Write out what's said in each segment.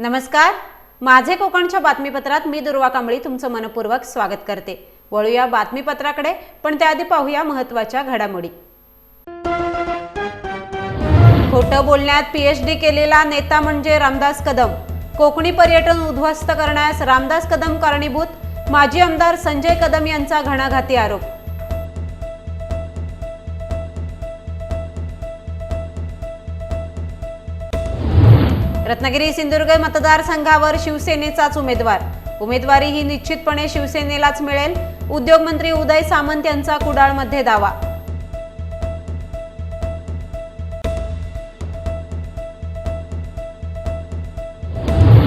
नमस्कार. माझे कोकणच्या बातमीपत्रात मी दुर्वा कांबळी तुमचं मनपूर्वक स्वागत करते. वळूया बातमीपत्राकडे पण त्याआधी पाहूया महत्त्वाच्या घडामोडी. खोटं बोलण्यात पीएचडी केलेला नेता म्हणजे रामदास कदम. कोकणी पर्यटन उद्ध्वस्त करण्यास रामदास कदम कारणीभूत माजी आमदार संजय कदम यांचा घणाघाती आरोप. रत्नागिरी सिंधुदुर्ग मतदारसंघावर शिवसेनेचाच उमेदवार. उमेदवारी ही निश्चितपणे शिवसेनेलाच मिळेल. उद्योगमंत्री उदय सामंत यांचा कुडाळमध्ये दावा.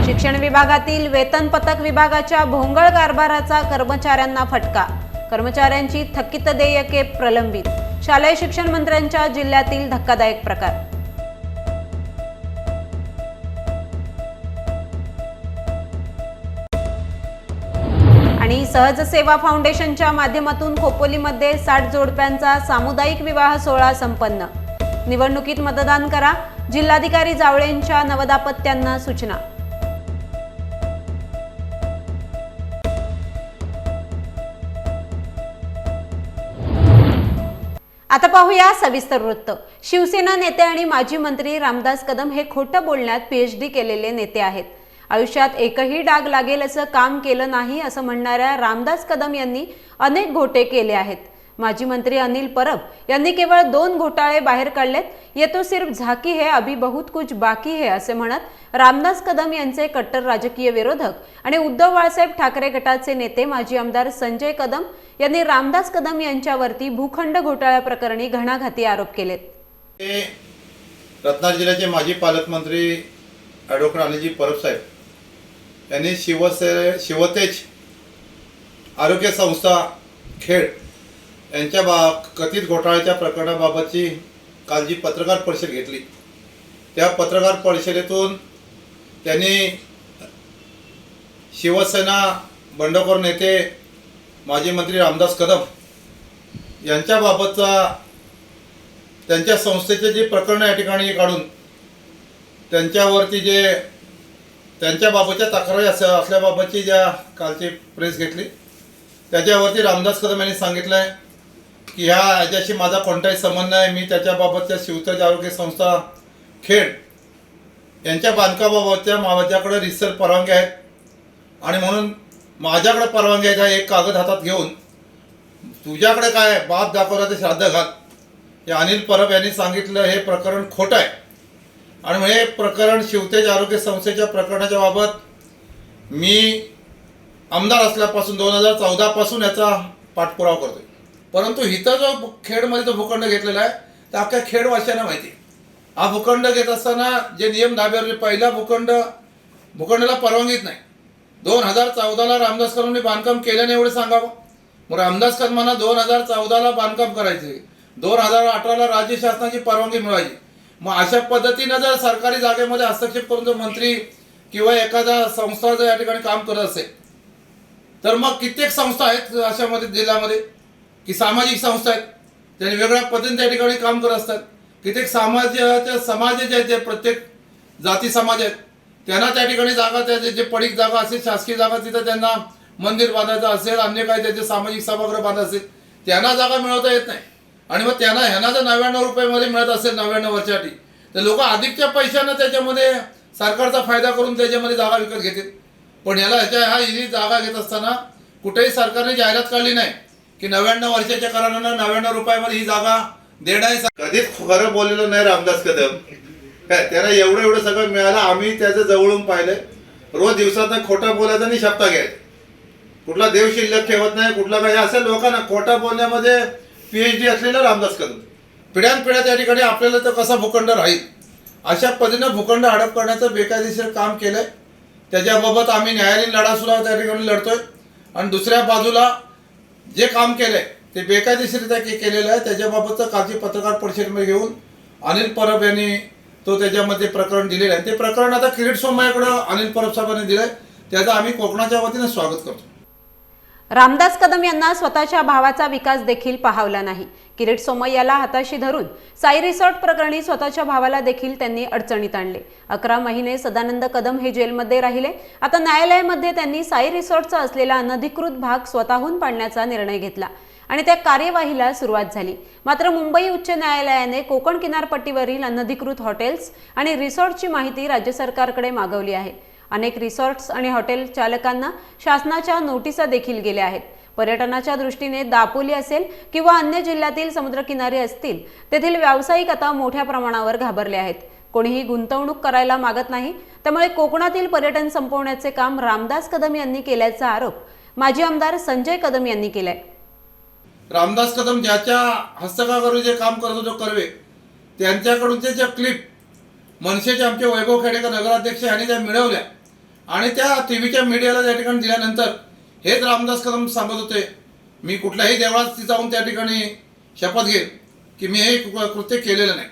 शिक्षण विभागातील वेतन पथक विभागाच्या भोंगळ कारभाराचा कर्मचाऱ्यांना फटका. कर्मचाऱ्यांची थकीत देयके प्रलंबित. शालेय शिक्षण मंत्र्यांच्या जिल्ह्यातील धक्कादायक प्रकार. सहज सेवा फाउंडेशनच्या माध्यमातून खोपोलीमध्ये साठ जोडप्यांचा सामुदायिक विवाह सोहळा संपन्न. निवडणुकीत मतदान करा. जिल्हाधिकारी जावळेंच्या नवदापत्यांना सूचना. आता पाहूया सविस्तर वृत्त. शिवसेना नेते आणि माजी मंत्री रामदास कदम हे खोटं बोलण्यात पीएचडी केलेले नेते आहेत. आयुष्यात एकही डाग लागेल असं काम केलं नाही असं म्हणणाऱ्या रामदास कदम यांनी अनेक घोटे केले आहेत. माजी मंत्री अनिल परब यांनी केवळ दोन घोटाळे बाहेर काढलेत. येतो सिर्फ झाकी है अभी बहुत कुछ बाकी है असे म्हणत रामदास कदम यांचे कट्टर राजकीय विरोधक आणि उद्धव बाळासाहेब ठाकरे गटाचे नेते माजी आमदार संजय कदम यांनी रामदास कदम यांच्यावरती भूखंड घोटाळ्याप्रकरणी घणाघाती आरोप केलेत. रत्नागिरी जिल्ह्याचे माजी पालकमंत्री ॲडव्होकेट अनिलजी परब साहेब यांनी शिवसे शिवतेज आरोग्य संस्था खेड यांच्या बा कथित घोटाळ्याच्या प्रकरणाबाबतची काल जी पत्रकार परिषद घेतली. त्या पत्रकार परिषदेतून त्यांनी शिवसेना बंडखोर नेते माजी मंत्री रामदास कदम यांच्याबाबतचा त्यांच्या संस्थेचे जे प्रकरण या ठिकाणी काढून त्यांच्यावरती जे त्यांच्याबाबतच्या तक्रारी असं असल्याबाबतची ज्या कालची प्रेस घेतली त्याच्यावरती रामदास कदम यांनी सांगितलं आहे की ह्या याच्याशी माझा कोणताही संबंध नाही मी त्याच्याबाबतच्या शिवतेज आरोग्य संस्था खेड यांच्या बांधकामाबाबतच्या माझ्याकडे रिसर परवानगी आहेत. आणि म्हणून माझ्याकडे परवानगी आहेत हा एक कागद हातात घेऊन तुझ्याकडे काय बाप दाखवला ते श्राद्ध घात हे अनिल परब यांनी सांगितलं हे प्रकरण खोटं आहे. आणि हे प्रकरण शिवतेज आरोग्य संस्थेच्या प्रकरणाच्या बाबत मी आमदार असल्यापासून दोन हजार चौदापासून याचा पाठपुरावा करतोय. परंतु इथं जो खेडमध्ये जो भूखंड घेतलेला आहे तर अख्ख्या खेडवासियांना माहिती हा भूखंड घेत असताना जे नियम दाब्यावर पहिला भूखंड भूखंडाला परवानगीच नाही. दोन हजार चौदाला रामदास कदमांनी बांधकाम केलं नाही एवढं सांगावं. मग रामदास कदमांना दोन हजार चौदाला बांधकाम करायचे दोन हजार अठराला राज्य शासनाची परवानगी मिळायची मग अशा पद्धतीनं जर सरकारी जागेमध्ये हस्तक्षेप करून जर मंत्री किंवा एखादा संस्था जर या ठिकाणी काम करत असेल तर मग कित्येक संस्था आहेत अशामध्ये जिल्ह्यामध्ये की सामाजिक संस्था आहेत त्यांनी वेगळ्या पद्धतीने त्या ठिकाणी काम करत असतात. कित्येक समाजाच्या समाज जे आहेत ते प्रत्येक जाती समाज आहेत त्यांना त्या ठिकाणी जागा त्या जे पडीक जागा असेल शासकीय जागा तिथं त्यांना मंदिर बांधायचं असेल अन्य काही त्याचे सामाजिक सभागृह बांधायचं असेल त्यांना जागा मिळवता येत नाही. आणि मग त्यांना ह्यांना जर नव्याण्णव रुपयामध्ये मिळत असेल नव्याण्णव वर्षासाठी तर लोक अधिकच्या पैशानं त्याच्यामध्ये सरकारचा फायदा करून त्याच्यामध्ये जागा विकत घेतील. पण याला ह्याच्या ह्या ही जागा घेत असताना कुठेही सरकारने जाहिरात काढली नाही की नव्याण्णव वर्षाच्या करारानं नव्याण्णव रुपयामध्ये ही जागा देणार आहे. कधीच खरं बोललेलं नाही रामदास कदम. काय त्याला एवढं एवढं सगळं मिळालं आम्ही त्याचं जवळून पाहिलंय. रोज दिवसात खोटा बोलायचा आणि शब्द घ्यायचा. कुठला देव शिल्लक ठेवत नाही कुठला काही असं लोकांना खोटा बोलण्यामध्ये पीएचडी असलेलं रामदास कदम. पिढ्यानपिढ्या त्या ठिकाणी आपल्याला तर कसा भूखंड राहील? अशा पद्धतीनं भूखंड हडप करण्याचं बेकायदेशीर काम केलंय. त्याच्याबाबत आम्ही न्यायालयीन लढासुद्धा त्या ठिकाणी लढतोय. आणि दुसऱ्या बाजूला जे काम केलंय ते बेकायदेशीरित्या के केलेलं आहे. त्याच्याबाबतचं कालची पत्रकार परिषदेमध्ये घेऊन अनिल परब यांनी तो त्याच्यामध्ये प्रकरण दिलेलं आहे. ते प्रकरण आता किरीट सोमय्याकडं अनिल परब साहेबांनी दिलंय. त्याचं आम्ही कोकणाच्या वतीनं स्वागत करतो. रामदास कदम यांना स्वतःच्या भावाचा विकास देखील पाहावला नाही. किरीट सोमय्याला हाताशी धरून साई रिसॉर्ट प्रकरणी स्वतःच्या भावाला देखील त्यांनी अडचणीत आणले. अकरा महिने सदानंद कदम हे जेलमध्ये राहिले. आता न्यायालयामध्ये त्यांनी साई रिसॉर्टचा असलेला अनधिकृत भाग स्वतःहून पाडण्याचा निर्णय घेतला आणि त्या कार्यवाहीला सुरुवात झाली. मात्र मुंबई उच्च न्यायालयाने कोकण किनारपट्टीवरील अनधिकृत हॉटेल्स आणि रिसॉर्टची माहिती राज्य सरकारकडे मागवली आहे. अनेक रिसॉर्ट्स आणि हॉटेल चालकांना शासनाच्या नोटिसा देखील गेल्या आहेत. पर्यटनाच्या दृष्टीने दापोली असेल किंवा अन्य जिल्ह्यातील समुद्रकिनारे असतील तेथील व्यावसायिक आता मोठ्या प्रमाणावर घाबरले आहेत. कोणीही गुंतवणूक करायला मागत नाही त्यामुळे कोकणातील पर्यटन संपवण्याचे काम रामदास कदम यांनी केल्याचा आरोप माजी आमदार संजय कदम यांनी केलाय. रामदास कदम ज्याच्या हस्तकाकडून जे काम करत होतो कर्वे त्यांच्याकडूनचे ज्या क्लिप मनसेचे आमचे वैभव खेडेकर नगराध्यक्ष यांनी त्या मिळवल्या आणि त्या टी व्हीच्या मीडियाला त्या ठिकाणी दिल्यानंतर हेच रामदास कदम सांगत होते मी कुठल्याही देवळात जाऊन त्या ठिकाणी शपथ घेईन की मी हे कृ- कृत्य केलेलं नाही.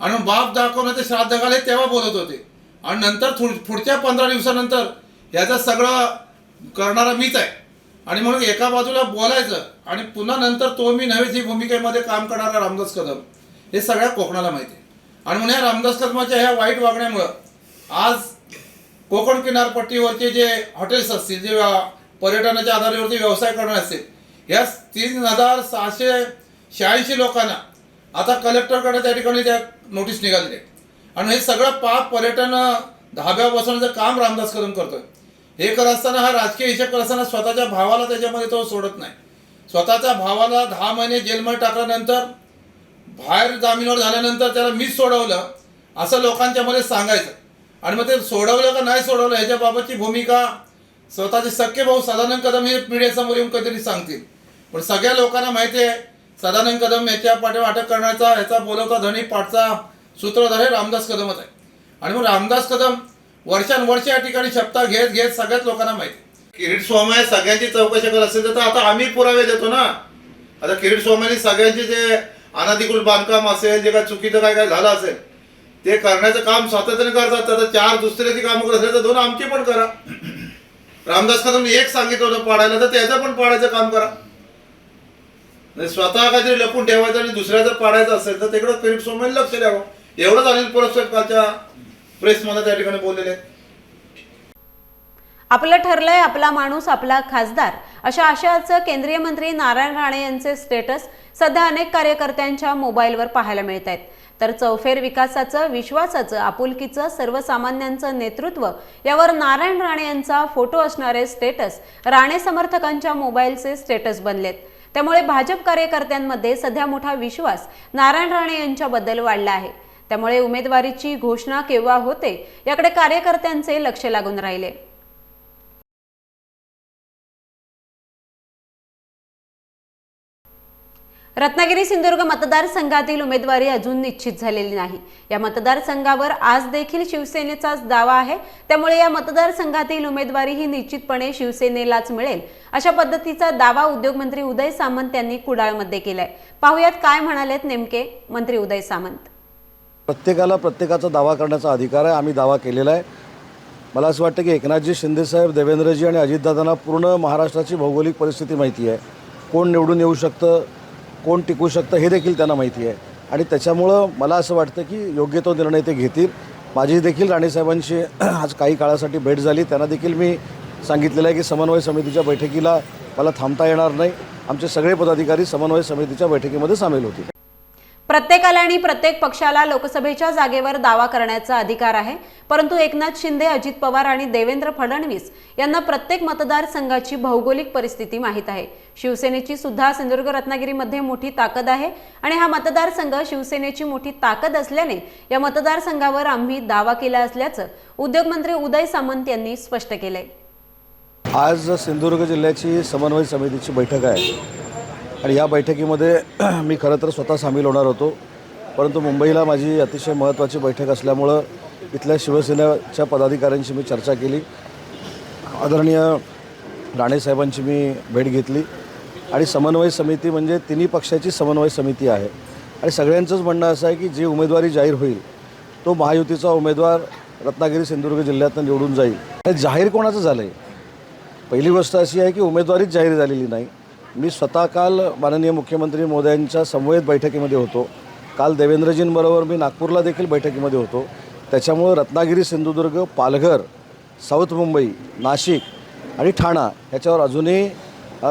आणि बाप दाखवणं ते श्राद्ध घाले तेव्हा बोलत होते. आणि नंतर थु- पुढच्या पंधरा दिवसानंतर याचं सगळं करणारा मीच आहे. आणि म्हणून एका बाजूला बोलायचं आणि पुन्हा नंतर तो मी नव्हेच ही भूमिकेमध्ये काम करणारा रामदास कदम हे सगळ्या कोकणाला माहिती आहे. आणि म्हणून या रामदास कदमाच्या ह्या वाईट वागण्यामुळं आज कोकण किनारपट्टीवरचे जे हॉटेल्स असतील जे पर्यटनाच्या आधारावरती व्यवसाय करणार असतील या तीन हजार सहाशे शहाऐंशी लोकांना आता कलेक्टरकडे त्या ठिकाणी त्या नोटीस निघालेली आहे आणि हे सगळं पाप पर्यटन धाब्या बसवण्याचं काम रामदास कदम करतोय. हे करत असताना हा राजकीय हिशेब करत असताना स्वतःच्या भावाला त्याच्यामध्ये तो सोडत नाही. स्वतःच्या भावाला दहा महिने जेलमध्ये टाकल्यानंतर बाहेर जामीनवर झाल्यानंतर त्याला मीच सोडवलं असं लोकांच्या मध्ये सांगायचं. आणि मग ते सोडवलं का नाही सोडवलं ह्याच्याबाबतची भूमिका स्वतःचे सख्खे भाऊ सदानंद कदम हे मीडियासमोर येऊन कधीतरी सांगतील. पण सगळ्या लोकांना माहिती आहे सदानंद कदम याच्या पाठी अटक करण्याचा याचा बोलवता धनी पाठचा सूत्रधार हे रामदास कदमच आहे. आणि मग रामदास कदम वर्षानुवर्ष या ठिकाणी शपथा घेत घेत सगळ्याच लोकांना माहिती किरीट स्वामी सगळ्यांची चौकशी करत असेल तर आता आम्ही पुरावे देतो ना. आता किरीट स्वामींनी सगळ्यांचे जे अनाधिकृत बांधकाम असेल जे काय चुकीचं काय काय झालं असेल ते करण्याचं काम सातत्याने करतात आता चार दुसऱ्याची कामं करत असेल तर दोन आमची पण करा. रामदास कदम एक सांगितलं होतं पाडायला तर त्याचं पण पाडायचं काम करा. नाही स्वतः काहीतरी लपून ठेवायचं आणि दुसऱ्याचं पाडायचं असेल तर तिकडं करीब स्वामींनी लक्ष द्यावं. एवढंच अनिल परस्पर कालच्या प्रेसमध्ये त्या ठिकाणी बोललेले आहेत. आपलं ठरलंय आपला माणूस आपला खासदार. अशा आशयाचं केंद्रीय मंत्री नारायण राणे यांचे स्टेटस सध्या अनेक कार्यकर्त्यांच्या मोबाईलवर पाहायला मिळत आहेत तर चौफेर विकासाचं विश्वासाचं आपुलकीचं सर्वसामान्यांचं नेतृत्व यावर नारायण राणे यांचा फोटो असणारे स्टेटस राणे समर्थकांच्या मोबाईलचे स्टेटस बनलेत. त्यामुळे भाजप कार्यकर्त्यांमध्ये सध्या मोठा विश्वास नारायण राणे यांच्याबद्दल वाढला आहे. त्यामुळे उमेदवारीची घोषणा केव्हा होते याकडे कार्यकर्त्यांचे लक्ष लागून राहिले. रत्नागिरी सिंधुदुर्ग मतदारसंघातील उमेदवारी अजून निश्चित झालेली नाही. या मतदारसंघावर आज देखील शिवसेनेचाच दावा आहे. त्यामुळे या मतदारसंघातील उमेदवारी ही निश्चितपणे शिवसेनेलाच मिळेल. अशा पद्धतीचा दावा उद्योगमंत्री उदय सामंत यांनी कुडाळमध्ये केलाय. पाहुयात काय म्हणालेत नेमके मंत्री उदय सामंत. प्रत्येकाला प्रत्येकाचा दावा करण्याचा अधिकार आहे. आम्ही दावा केलेला आहे. मला असं वाटतं की एकनाथजी शिंदेसाहेब देवेंद्रजी आणि अजितदादांना पूर्ण महाराष्ट्राची भौगोलिक परिस्थिती माहिती आहे. कोण निवडून येऊ शकतं? कोण टिकू शकतं हे देखील त्यांना माहिती आहे. आणि त्याच्यामुळं मला असं वाटतं की योग्य तो निर्णय ते घेतील. माझी देखील राणेसाहेबांशी आज काही काळासाठी भेट झाली. त्यांना देखील मी सांगितलेलं आहे की समन्वय समितीच्या बैठकीला मला थांबता येणार नाही. आमचे सगळे पदाधिकारी समन्वय समितीच्या बैठकीमध्ये सामील होतील. प्रत्येकाला आणि प्रत्येक पक्षाला लोकसभेच्या जागेवर दावा करण्याचा अधिकार आहे. परंतु एकनाथ शिंदे अजित पवार आणि देवेंद्र फडणवीस यांना प्रत्येक मतदारसंघाची भौगोलिक परिस्थिती माहीत आहे. शिवसेनेची सुद्धा सिंधुदुर्ग रत्नागिरीमध्ये मोठी ताकद आहे आणि हा मतदारसंघ शिवसेनेची मोठी ताकद असल्याने या मतदारसंघावर आम्ही दावा केला असल्याचं उद्योगमंत्री उदय सामंत यांनी स्पष्ट केलंय. आज सिंधुदुर्ग जिल्ह्याची समन्वय समितीची बैठक आहे. आणि या बैठकीमध्ये मी खरं तर स्वतः सामील होणार होतो. परंतु मुंबईला माझी अतिशय महत्त्वाची बैठक असल्यामुळं इथल्या शिवसेनेच्या पदाधिकाऱ्यांशी मी चर्चा केली. आदरणीय राणेसाहेबांची मी भेट घेतली. आणि समन्वय समिती म्हणजे तिन्ही पक्षाची समन्वय समिती आहे. आणि सगळ्यांचंच म्हणणं असं आहे की जी उमेदवारी जाहीर होईल तो महायुतीचा उमेदवार रत्नागिरी सिंधुदुर्ग जिल्ह्यातनं निवडून जाईल. आणि जाहीर कोणाचं झालं आहे पहिली गोष्ट अशी आहे की उमेदवारीच जाहीर झालेली नाही. मी स्वतः काल माननीय मुख्यमंत्री मोदयांच्या समवेत बैठकीमध्ये होतो. काल देवेंद्रजींबरोबर मी नागपूरला देखील बैठकीमध्ये होतो. त्याच्यामुळं रत्नागिरी सिंधुदुर्ग पालघर साऊथ मुंबई नाशिक आणि ठाणा ह्याच्यावर अजूनही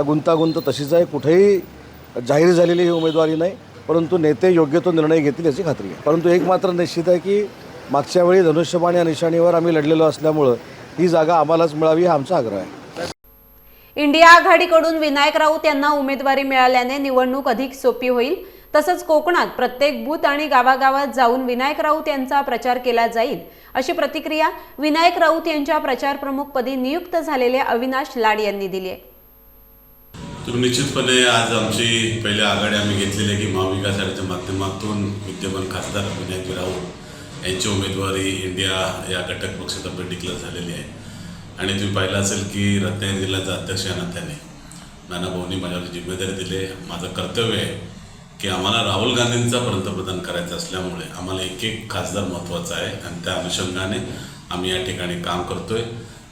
गुंतागुंत तशीच आहे. कुठेही जाहीर झालेली ही उमेदवारी नाही परंतु नेते योग्य तो निर्णय घेतील याची खात्री आहे. परंतु एक मात्र निश्चित आहे की मागच्या वेळी धनुष्यबाण या निशाणीवर आम्ही लढलेलो असल्यामुळं ही जागा आम्हालाच मिळावी हा आमचा आग्रह आहे. इंडिया आघाडीकडून विनायक राऊत यांना उमेदवारी मिळाल्याने निवडणूक अधिक सोपी होईल. तसंच कोकणात प्रत्येक बूथ आणि गावागावात जाऊन विनायक राऊत यांचा प्रचार केला जाईल अशी प्रतिक्रिया विनायक राऊत यांच्या प्रचार प्रमुखपदी नियुक्त झालेले अविनाश लाड यांनी दिली आहे. तुम्ही निश्चितपणे आज आमची पहिली आघाडी आम्ही घेतलेली आहे की महाविकास आघाडीच्या माध्यमातून विद्यमान खासदार विनायक राऊत यांची उमेदवारी इंडिया या घटक पक्षातर्फे डिक्लेअर झालेली आहे. आणि तुम्ही पाहिलं असेल की रत्नागिरी जिल्ह्याचा अध्यक्ष या नात्याने नाना भाऊनी माझ्यावर जिम्मेदारी दिली आहे. माझं कर्तव्य आहे की आम्हाला राहुल गांधींचा पंतप्रधान करायचं असल्यामुळे आम्हाला एक एक खासदार महत्त्वाचा आहे. आणि त्या अनुषंगाने आम्ही या ठिकाणी काम करतोय.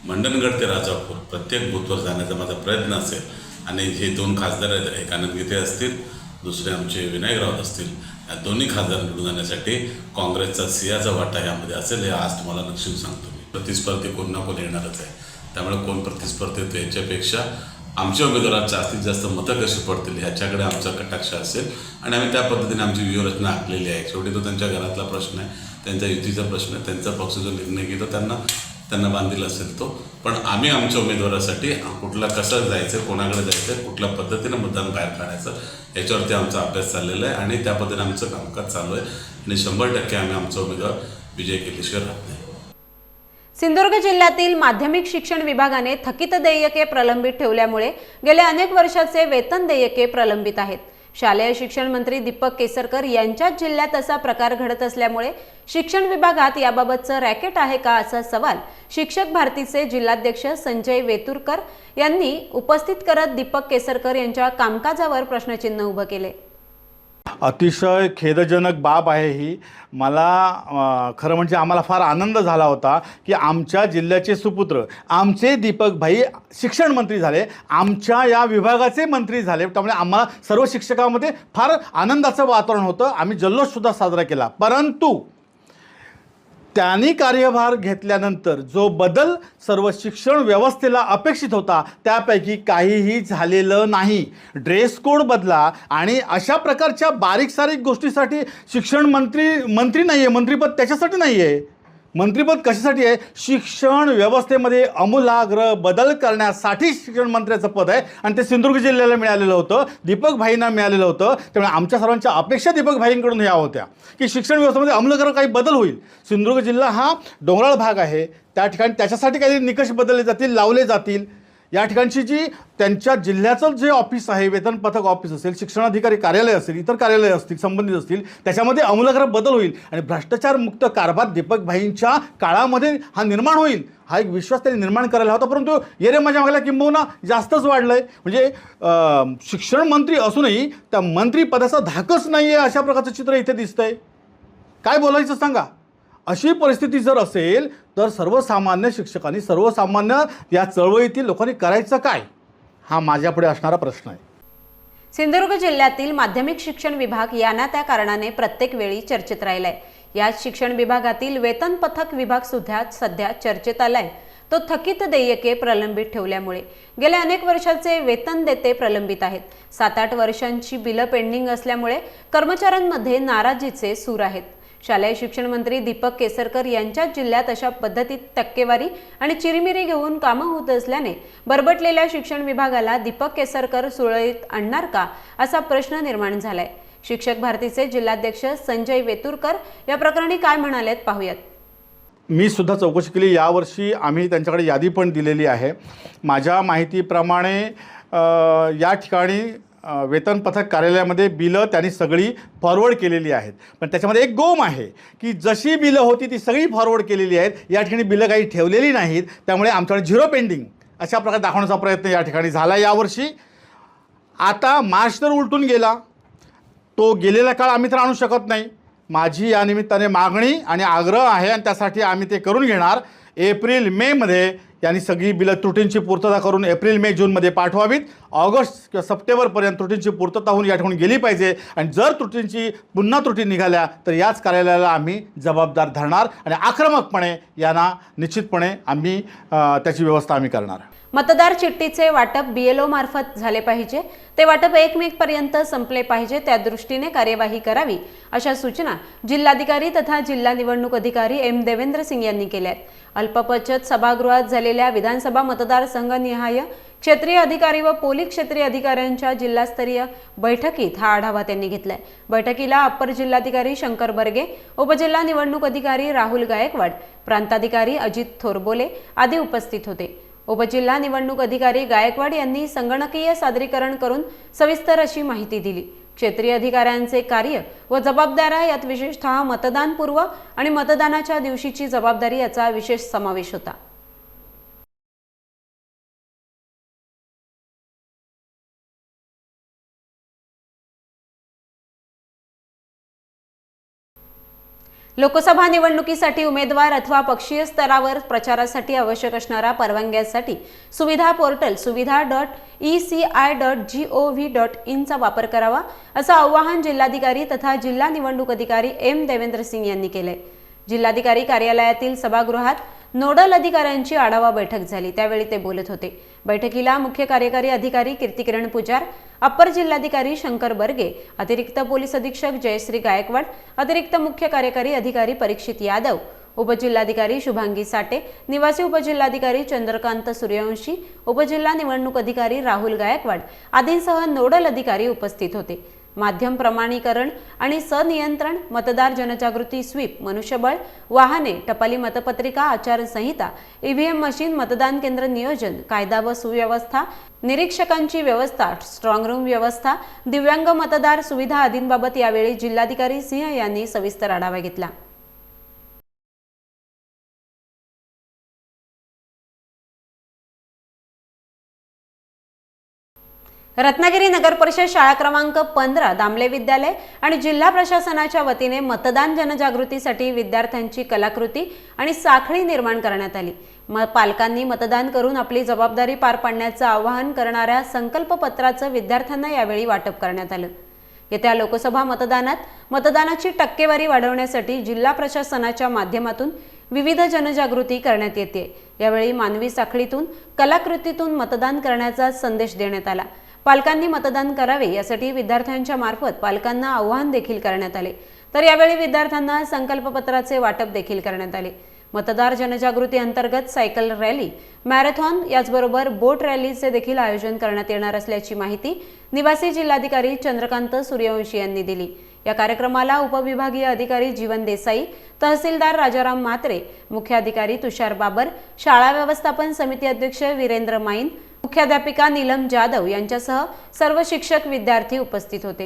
मंडणगड ते राजापूर प्रत्येक बूथवर जाण्याचा माझा प्रयत्न असेल. आणि हे दोन खासदार आहेत. एक आनंद गीते असतील दुसरे आमचे विनायक राऊत असतील. या दोन्ही खासदार निवडून जाण्यासाठी काँग्रेसचा सियाचा वाटा यामध्ये असेल हे आज तुम्हाला नक्षीन सांगतो मी. प्रतिस्पर्धी कोण ना कोण येणारच आहे. त्यामुळे कोण प्रतिस्पर्धी येतो याच्यापेक्षा आमच्या उमेदवारात जास्तीत जास्त मतं कशी पडतील ह्याच्याकडे आमचा कटाक्ष असेल. आणि आम्ही त्या पद्धतीने आमची व्यूहरचना आखलेली आहे. शेवटी तो त्यांच्या घरातला प्रश्न आहे त्यांचा युतीचा प्रश्न आहे त्यांचा पक्ष जो निर्णय घेतो त्यांना त्यांना बांधील असेल तो. पण आम्ही आमच्या उमेदवारासाठी कुठला कसं जायचं कोणाकडे जायचं कुठल्या पद्धतीनं मतदान बाहेर काढायचं याच्यावरती आमचा अभ्यास चाललेला आहे आणि त्या पद्धतीने आमचं कामकाज चालू आहे आणि शंभर टक्के आम्ही आमचा उमेदवार विजय केल्याशिवाय राहत नाही सिंधुदुर्ग जिल्ह्यातील माध्यमिक शिक्षण विभागाने थकीत देयके प्रलंबित ठेवल्यामुळे गेल्या अनेक वर्षाचे वेतन देयके प्रलंबित आहेत. शालेय शिक्षण मंत्री दीपक केसरकर यांच्याच जिल्ह्यात असा प्रकार घडत असल्यामुळे शिक्षण विभागात याबाबतचं रॅकेट आहे का असा सवाल शिक्षक भारतीचे जिल्हाध्यक्ष संजय वेतुरकर यांनी उपस्थित करत दीपक केसरकर यांच्या कामकाजावर प्रश्नचिन्ह उभं केले. अतिशय खेदजनक बाब आहे ही. मला खरं म्हणजे आम्हाला फार आनंद झाला होता की आमच्या जिल्ह्याचे सुपुत्र आमचे दीपक भाई शिक्षण मंत्री झाले आमच्या या विभागाचे मंत्री झाले. त्यामुळे आम्हाला सर्व शिक्षकामध्ये फार आनंदाचं वातावरण होतं. आम्ही जल्लोषसुद्धा साजरा केला. परंतु त्यांनी कार्यभार घेतल्यानंतर जो बदल सर्व शिक्षण व्यवस्थेला अपेक्षित होता त्यापैकी काहीही झालेलं नाही. ड्रेस कोड बदला आणि अशा प्रकारच्या बारीक सारीक गोष्टीसाठी शिक्षण मंत्री मंत्री नाही आहे मंत्रीपद त्याच्यासाठी नाही आहे मंत्रीपद कशासाठी आहे? शिक्षण व्यवस्थेमध्ये अमूलाग्र बदल करण्यासाठी शिक्षण मंत्र्याचं पद आहे. आणि ते सिंधुदुर्ग जिल्ह्याला मिळालेलं होतं. दीपक भाईंना मिळालेलं होतं. त्यामुळे आमच्या सर्वांच्या अपेक्षा दीपक भाईंकडून या होत्या. की शिक्षण व्यवस्थेमध्ये अमूलाग्र काही बदल होईल. सिंधुदुर्ग जिल्हा हा डोंगराळ भाग आहे. त्या ठिकाणी त्याच्यासाठी काही निकष बदलले जातील लावले जातील. या ठिकाणची जी त्यांच्या जिल्ह्याचं जे ऑफिस आहे वेतन पथक ऑफिस असेल शिक्षणाधिकारी कार्यालय असेल इतर कार्यालय असतील संबंधित असतील त्याच्यामध्ये अमूलाग्र बदल होईल आणि भ्रष्टाचारमुक्त कारभार दीपक भाईंच्या काळामध्ये हा निर्माण होईल हा एक विश्वास त्यांनी निर्माण करायला होता परंतु येरे माझ्या मागल्या किंबहुना जास्तच वाढलं आहे म्हणजे शिक्षण मंत्री असूनही त्या मंत्रीपदाचा धाकच नाही आहे अशा प्रकारचं चित्र इथे दिसतंय. काय बोलायचं सांगा? अशी परिस्थिती जर असेल तर सर्वसामान्य शिक्षकांनी सर्वसामान्य या चळवळीतील लोकांनी करायचं काय? हा माझ्यापुढे असणारा प्रश्न आहे. सिंधुदुर्ग जिल्ह्यातील माध्यमिक शिक्षण विभाग यांना त्या कारणाने प्रत्येक वेळी चर्चेत राहिलाय. याच शिक्षण विभागातील वेतन पथक विभाग सुद्धा सध्या चर्चेत आलाय. तो थकीत देयके प्रलंबित ठेवल्यामुळे गेल्या अनेक वर्षाचे वेतन देते प्रलंबित आहेत. सात आठ वर्षांची बिलं पेंडिंग असल्यामुळे कर्मचाऱ्यांमध्ये नाराजीचे सूर आहेत. शालेय शिक्षण मंत्री दीपक केसरकर यांच्याच जिल्ह्यात अशा पद्धतीत टक्केवारी आणि चिरमिरी घेऊन कामं होत असल्याने बरबटलेल्या शिक्षण विभागाला दीपक केसरकर सुरळीत आणणार का असा प्रश्न निर्माण झालाय. शिक्षक भारतीचे जिल्हाध्यक्ष संजय वेतुरकर या प्रकरणी काय म्हणालेत पाहूयात. मी सुद्धा चौकशी केली. यावर्षी आम्ही त्यांच्याकडे यादी पण दिलेली आहे. माझ्या माहितीप्रमाणे या ठिकाणी वेतन पथक कार्यालयामध्ये बिलं त्यांनी सगळी फॉरवर्ड केलेली आहेत. पण त्याच्यामध्ये एक गोम आहे की जशी बिलं होती ती सगळी फॉरवर्ड केलेली आहेत. या ठिकाणी बिलं काही ठेवलेली नाहीत. त्यामुळे आमच्याकडे झिरो पेंडिंग अशा प्रकारे दाखवण्याचा प्रयत्न या ठिकाणी झाला यावर्षी. आता मार्च तर उलटून गेला. तो गेलेला काळ आम्ही तर आणू शकत नाही. माझी या निमित्ताने मागणी आणि आग्रह आहे आणि त्यासाठी आम्ही ते करून घेणार. एप्रिल मेमध्ये यांनी सगळी बिलं त्रुटींची पूर्तता करून एप्रिल मे जूनमध्ये पाठवावीत. ऑगस्ट किंवा सप्टेंबरपर्यंत त्रुटींची पूर्तता होऊन या ठिकाणी गेली पाहिजे. आणि जर त्रुटींची पुन्हा त्रुटी निघाल्या तर याच कार्यालयाला आम्ही जबाबदार धरणार. आणि आक्रमकपणे यांना निश्चितपणे आम्ही त्याची व्यवस्था आम्ही करणार. मतदार चिठ्ठीचे वाटप बीएलओ मार्फत झाले पाहिजे. ते वाटप एक मे पर्यंत संपले पाहिजे त्या दृष्टीने कार्यवाही करावी अशा सूचना जिल्हाधिकारी तथा जिल्हा निवडणूक अधिकारी एम देवेंद्र सिंग यांनी केल्या आहेत अल्पबचत सभागृहात झालेल्या विधानसभा मतदारसंघनिहाय क्षेत्रीय अधिकारी व पोलीस क्षेत्रीय अधिकाऱ्यांच्या जिल्हास्तरीय बैठकीत हा आढावा त्यांनी घेतलाय. बैठकीला अप्पर जिल्हाधिकारी शंकर बर्गे उपजिल्हा निवडणूक अधिकारी राहुल गायकवाड प्रांताधिकारी अजित थोरबोले आदी उपस्थित होते. उपजिल्हा निवडणूक अधिकारी गायकवाड यांनी संगणकीय सादरीकरण करून सविस्तर अशी माहिती दिली. क्षेत्रीय अधिकाऱ्यांचे कार्य व जबाबदाऱ्या यात विशेषतः मतदानपूर्व आणि मतदानाच्या दिवशीची जबाबदारी याचा विशेष समावेश होता. लोकसभा निवडणुकीसाठी उमेदवार अथवा पक्षीय स्तरावर प्रचारासाठी आवश्यक असणाऱ्या परवानग्यासाठी Suvidha portal Suvidha dot E C I dot G O V dot इनचा वापर करावा असं आवाहन जिल्हाधिकारी तथा जिल्हा निवडणूक अधिकारी एम देवेंद्र सिंग यांनी केलंय. जिल्हाधिकारी कार्यालयातील सभागृहात नोडल अधिकाऱ्यांची आढावा बैठक झाली त्यावेळी ते बोलत होते. बैठकीला मुख्य कार्यकारी अधिकारी कीर्तिकिरण पुजार अप्पर जिल्हाधिकारी शंकर बर्गे अतिरिक्त पोलीस अधीक्षक जयश्री गायकवाड अतिरिक्त मुख्य कार्यकारी अधिकारी परीक्षित यादव उपजिल्हाधिकारी शुभांगी साठे निवासी उपजिल्हाधिकारी चंद्रकांत सूर्यवंशी उपजिल्हा निवडणूक अधिकारी राहुल गायकवाड आदींसह नोडल अधिकारी उपस्थित होते. माध्यम प्रमाणीकरण आणि सनियंत्रण मतदार जनजागृती स्वीप मनुष्यबळ वाहने टपाली मतपत्रिका आचारसंहिता ईव्हीएम मशीन मतदान केंद्र नियोजन कायदा व सुव्यवस्था निरीक्षकांची व्यवस्था स्ट्रॉंग रूम व्यवस्था दिव्यांग मतदार सुविधा आदींबाबत यावेळी जिल्हाधिकारी सिंह यांनी सविस्तर आढावा घेतला. रत्नागिरी नगर परिषद शाळा क्रमांक पंधरा दामले विद्यालय आणि जिल्हा प्रशासनाच्या वतीने मतदान जनजागृतीसाठी विद्यार्थ्यांची कलाकृती आणि साखळी निर्माण करण्यात आली. म पालकांनी मतदान करून आपली जबाबदारी पार पाडण्याचं आवाहन करणाऱ्या संकल्पपत्राचं विद्यार्थ्यांना यावेळी वाटप करण्यात आलं. येत्या लोकसभा मतदानात मतदानाची टक्केवारी वाढवण्यासाठी जिल्हा प्रशासनाच्या माध्यमातून विविध जनजागृती करण्यात येते. यावेळी मानवी साखळीतून कलाकृतीतून मतदान करण्याचा संदेश देण्यात आला. पालकांनी मतदान करावे यासाठी विद्यार्थ्यांच्या मार्फत पालकांना आव्हान देखील करण्यात आले. तर यावेळी विद्यार्थ्यांना संकल्पपत्राचे वाटप देखील करण्यात आले. मतदार जनजागृती अंतर्गत सायकल रॅली मॅरेथॉन याचबरोबर बोट रॅलीचे देखील आयोजन करण्यात येणार असल्याची माहिती निवासी जिल्हाधिकारी चंद्रकांत सूर्यवंशी यांनी दिली. या कार्यक्रमाला उपविभागीय अधिकारी जीवन देसाई तहसीलदार राजाराम म्हात्रे मुख्याधिकारी तुषार बाबर शाळा व्यवस्थापन समिती अध्यक्ष वीरेंद्र माईन मुख्याध्यापिका नीलम जाधव यांच्यासह सर्व शिक्षक विद्यार्थी उपस्थित होते.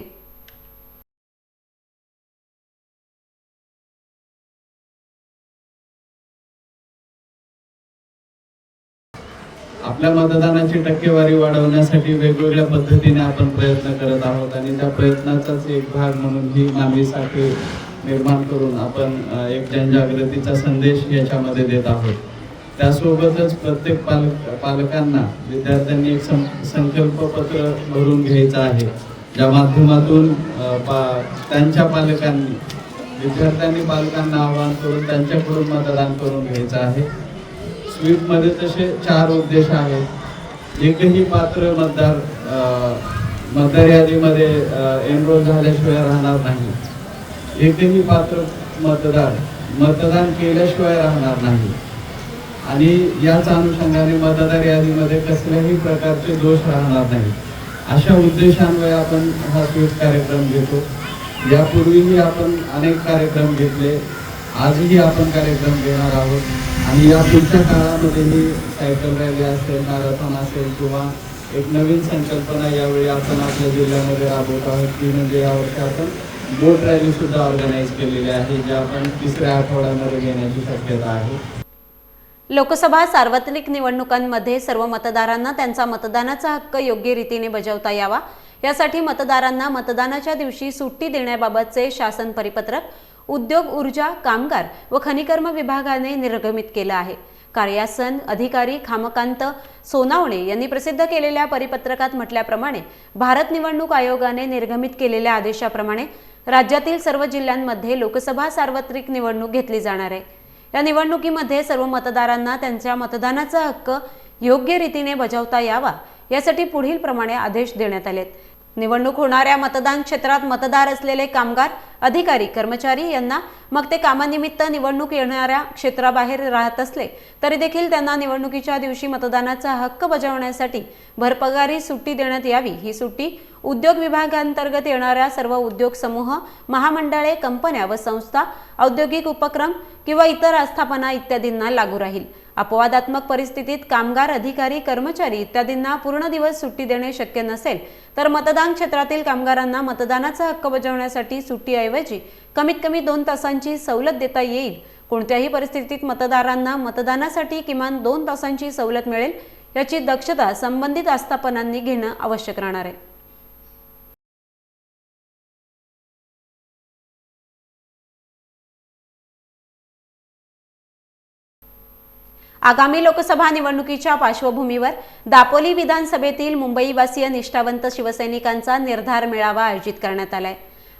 आपल्या मतदानाची टक्केवारी वाढवण्यासाठी वेगवेगळ्या पद्धतीने आपण प्रयत्न करत आहोत आणि त्या प्रयत्नाचाच एक भाग म्हणून ही नामी साखळी निर्माण करून आपण एक जनजागृतीचा संदेश याच्यामध्ये देत आहोत. त्यासोबतच प्रत्येक पालक पालकांना विद्यार्थ्यांनी एक सं संकल्पपत्र भरून घ्यायचं आहे. ज्या माध्यमातून पा त्यांच्या पालकांनी विद्यार्थ्यांनी पालकांना आवाहन करून त्यांच्याकडून मतदान करून घ्यायचं आहे. स्वीपमध्ये तसे चार उद्देश आहेत. एकही पात्र मतदार मतदार यादीमध्ये एनरोल झाल्याशिवाय राहणार नाही. एकही पात्र मतदार मतदान केल्याशिवाय राहणार नाही. आणि याच अनुषंगाने मतदार यादीमध्ये कसल्याही प्रकारचे दोष राहणार नाही. अशा उद्देशांमुळे आपण हा स्वीट कार्यक्रम घेतो. यापूर्वीही आपण अनेक कार्यक्रम घेतले. आजही आपण कार्यक्रम घेणार आहोत. आणि या पुढच्या काळामध्येही सायकल रॅली असेल मॅरेथॉन असेल किंवा एक नवीन संकल्पना यावेळी आपण आपल्या जिल्ह्यामध्ये राबवत आहोत ती म्हणजे यावर्षी आपण बोट रॅलीसुद्धा ऑर्गनाईज केलेली आहे जे आपण तिसऱ्या आठवड्यामध्ये घेण्याची शक्यता आहे. लोकसभा सार्वत्रिक निवडणुकांमध्ये सर्व मतदारांना त्यांचा मतदानाचा हक्क योग्य रीतीने बजावता यावा. यासाठी मतदारांना मतदानाच्या दिवशी सुट्टी देण्याबाबतचे शासन परिपत्रक उद्योग ऊर्जा कामगार व खनिकर्म विभागाने निर्गमित केलं आहे. कार्यासन अधिकारी खामकांत सोनावणे यांनी प्रसिद्ध केलेल्या परिपत्रकात म्हटल्याप्रमाणे भारत निवडणूक आयोगाने निर्गमित केलेल्या आदेशाप्रमाणे राज्यातील सर्व जिल्ह्यांमध्ये लोकसभा सार्वत्रिक निवडणूक घेतली जाणार आहे. या निवडणुकीमध्ये सर्व मतदारांना त्यांच्या मतदानाचा हक्क योग्य रीतीने बजावता यावा यासाठी पुढील प्रमाणे आदेश देण्यात आलेत. निवडणूक होणाऱ्या मतदान क्षेत्रात मतदार असलेले कामगार अधिकारी कर्मचारी यांना मग ते कामानिमित्त निवडणूक येणाऱ्या क्षेत्राबाहेर राहत असले तरी देखील त्यांना निवडणुकीच्या दिवशी मतदानाचा हक्क बजावण्यासाठी भरपगारी सुट्टी देण्यात यावी. ही सुट्टी उद्योग विभागांतर्गत येणाऱ्या सर्व उद्योग समूह महामंडळे कंपन्या व संस्था औद्योगिक उपक्रम किंवा इतर आस्थापना इत्यादींना लागू राहील. अपवादात्मक परिस्थितीत कामगार अधिकारी कर्मचारी इत्यादींना पूर्ण दिवस सुट्टी देणे शक्य नसेल तर मतदान क्षेत्रातील कामगारांना मतदानाचा हक्क बजावण्यासाठी सुट्टीऐवजी कमीत कमी दोन तासांची सवलत देता येईल. कोणत्याही परिस्थितीत मतदारांना मतदानासाठी किमान दोन तासांची सवलत मिळेल याची दक्षता संबंधित आस्थापनांनी घेणं आवश्यक राहणार आहे. आगामी लोकसभा निवडणुकीच्या पार्श्वभूमीवर दापोली विधानसभेतील मुंबईवासीय निष्ठावंत शिवसैनिकांचा निर्धार मेळावा आयोजित करण्यात आलाय.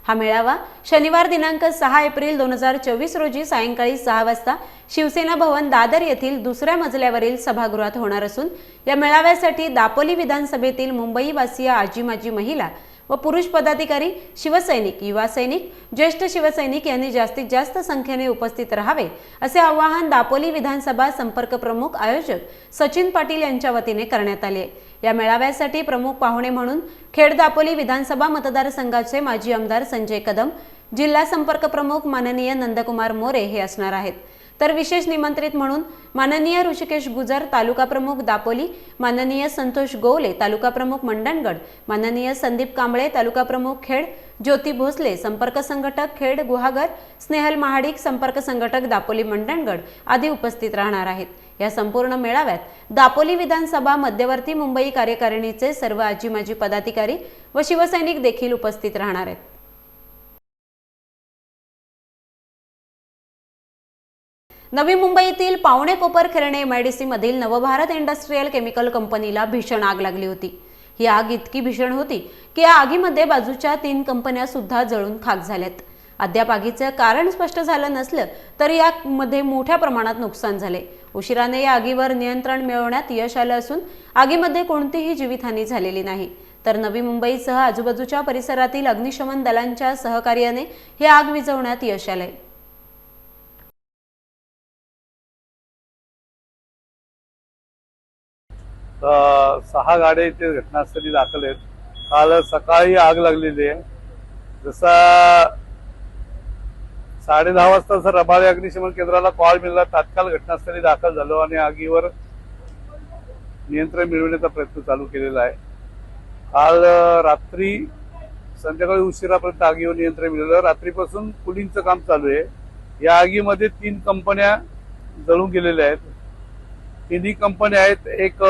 हा मेळावा शनिवार दिनांक सहा एप्रिल दोन हजार चोवीस रोजी सायंकाळी सहा वाजता शिवसेना भवन दादर येथील दुसऱ्या मजल्यावरील सभागृहात होणार असून या मेळाव्यासाठी दापोली विधानसभेतील मुंबईवासीय आजी माजी महिला व पुरुष पदाधिकारी शिवसैनिक युवा सैनिक ज्येष्ठ शिवसैनिक यांनी जास्तीत जास्त संख्येने उपस्थित राहावे असे आवाहन दापोली विधानसभा संपर्क प्रमुख आयोजक सचिन पाटील यांच्या वतीने करण्यात आले. या मेळाव्यासाठी प्रमुख पाहुणे म्हणून खेड दापोली विधानसभा मतदारसंघाचे माजी आमदार संजय कदम जिल्हा संपर्क प्रमुख माननीय नंदकुमार मोरे हे असणार आहेत. तर विशेष निमंत्रित म्हणून माननीय ऋषिकेश गुजर तालुका प्रमुख दापोली माननीय संतोष गोवले तालुका प्रमुख मंडणगड माननीय संदीप कांबळे तालुका प्रमुख खेड ज्योती भोसले संपर्क संघटक खेड गुहागर स्नेहल महाडिक संपर्क संघटक दापोली मंडणगड आदी उपस्थित राहणार आहेत. या संपूर्ण मेळाव्यात दापोली विधानसभा मध्यवर्ती मुंबई कार्यकारिणीचे सर्व आजी माजी पदाधिकारी व शिवसैनिक देखील उपस्थित राहणार आहेत. नवी मुंबईतील पावणे कोपर आय एमआयडीसी मधील नवभारत इंडस्ट्रीयल केमिकल कंपनीला भीषण आग लागली होती. ही आग इतकी भीषण होती की या आगीमध्ये बाजूच्या तीन कंपन्या सुद्धा जळून खाक झाल्यात. अद्याप आगीचं कारण स्पष्ट झालं नसलं तरी यामध्ये मोठ्या प्रमाणात नुकसान झाले. उशिराने या आगीवर नियंत्रण मिळवण्यात यश आलं असून आगीमध्ये कोणतीही जीवितहानी झालेली नाही. तर नवी मुंबईसह आजूबाजूच्या परिसरातील अग्निशमन दलांच्या सहकार्याने ही आग विझवण्यात यश आलंय. सहा गाड्या इथे घटनास्थळी दाखल आहेत. काल सकाळी आग लागलेली आहे. जसा साडे दहा वाजता सर रबाळे अग्निशमन केंद्राला कॉल मिळाला तात्काळ घटनास्थळी दाखल झालो आणि आगीवर नियंत्रण मिळवण्याचा प्रयत्न चालू केलेला आहे. काल रात्री संध्याकाळी उशिरापर्यंत आगीवर नियंत्रण मिळवलं रात्रीपासून कुलिंगचं काम चालू आहे. या आगीमध्ये तीन कंपन्या जळून गेलेल्या आहेत. तिन्ही कंपन्या आहेत. एक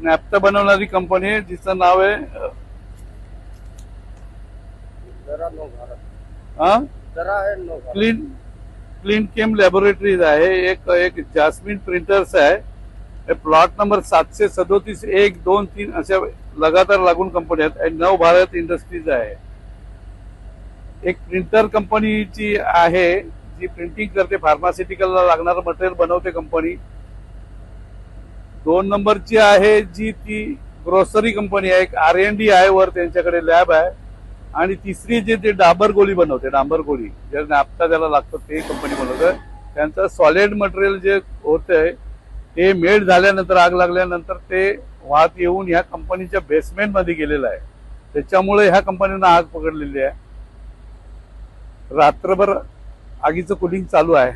नॅप्ट बनवणारी कंपनी आहे जिचं नाव आहे हा? क्लीन क्लीन केम लॅबोरेटरीज आहे. एक एक जास्मिन प्रिंटर्स आहे. प्लॉट नंबर सातशे सदोतीस एक दोन तीन अशा लगातार लागून कंपन्या आहेत. आणि नव भारत इंडस्ट्रीज आहे. एक प्रिंटर कंपनीची आहे जी प्रिंटिंग करते. फार्मास्युटिकलला लागणारं मटेरियल बनवते कंपनी. दोन नंबरची आहे जी ती ग्रोसरी कंपनी आहे एक आर एन डी आहे वर त्यांच्याकडे लॅब आहे. आणि तिसरी जे ते डांबर गोळी बनवते डांबर गोळी जे नापता ज्याला लागतं ते कंपनी बनवतं. त्यांचं सॉलिड मटेरियल जे होतंय ते मेड झाल्यानंतर आग लागल्यानंतर ते वाहत येऊन ह्या कंपनीच्या बेसमेंटमध्ये गेलेलं आहे. त्याच्यामुळे ह्या कंपनीनं आग पकडलेली आहे. रात्रभर आगीचं कुलिंग चालू आहे.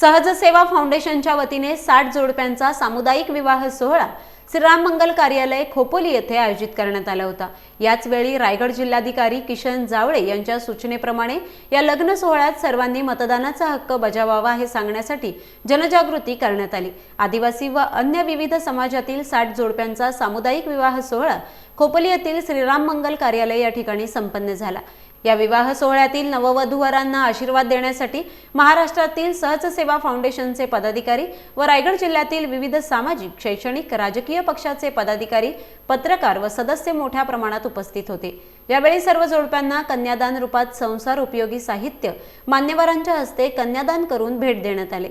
सहज सेवा फाउंडेशनच्या वतीने साठ जोडप्यांचा सामुदायिक विवाह सोहळा श्रीराम मंगल कार्यालय खोपोली येथे आयोजित करण्यात आला होता. याच वेळी रायगड जिल्हाधिकारी किशन जावळे यांच्या सूचनेप्रमाणे या लग्न सोहळ्यात सर्वांनी मतदानाचा हक्क बजावावा हे सांगण्यासाठी जनजागृती करण्यात आली. आदिवासी व अन्य विविध समाजातील साठ जोडप्यांचा सामुदायिक विवाह सोहळा खोपोली येथील श्रीराम मंगल कार्यालय या ठिकाणी संपन्न झाला. या विवाह सोहळ्यातील नववधूवरांना आशीर्वाद देण्यासाठी महाराष्ट्रातील सहज सेवा फाउंडेशनचे पदाधिकारी व रायगड जिल्ह्यातील विविध सामाजिक शैक्षणिक राजकीय पक्षाचे पदाधिकारी पत्रकार व सदस्य मोठ्या प्रमाणात उपस्थित होते. यावेळी सर्व जोडप्यांना कन्यादान रूपात संसार उपयोगी साहित्य मान्यवरांच्या हस्ते कन्यादान करून भेट देण्यात आले.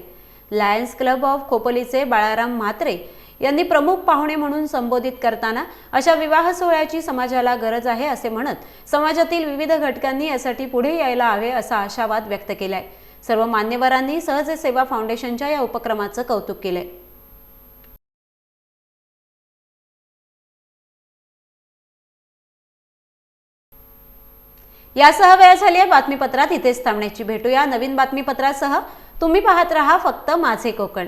लायन्स क्लब ऑफ खोपोलीचे बाळाराम म्हात्रे यांनी प्रमुख पाहुणे म्हणून संबोधित करताना अशा विवाह सोहळ्याची समाजाला गरज आहे असे म्हणत समाजातील विविध घटकांनी यासाठी पुढे यायला हवे असा आशावाद व्यक्त केलाय. सर्व मान्यवरांनी सहज सेवा फाउंडेशनच्या या उपक्रमाचं कौतुक केलंय. यासह वेळ झाली आहे बातमीपत्रात इथेच थांबण्याची. भेटूया नवीन बातमीपत्रासह. तुम्ही पाहत रहा फक्त माझे कोकण.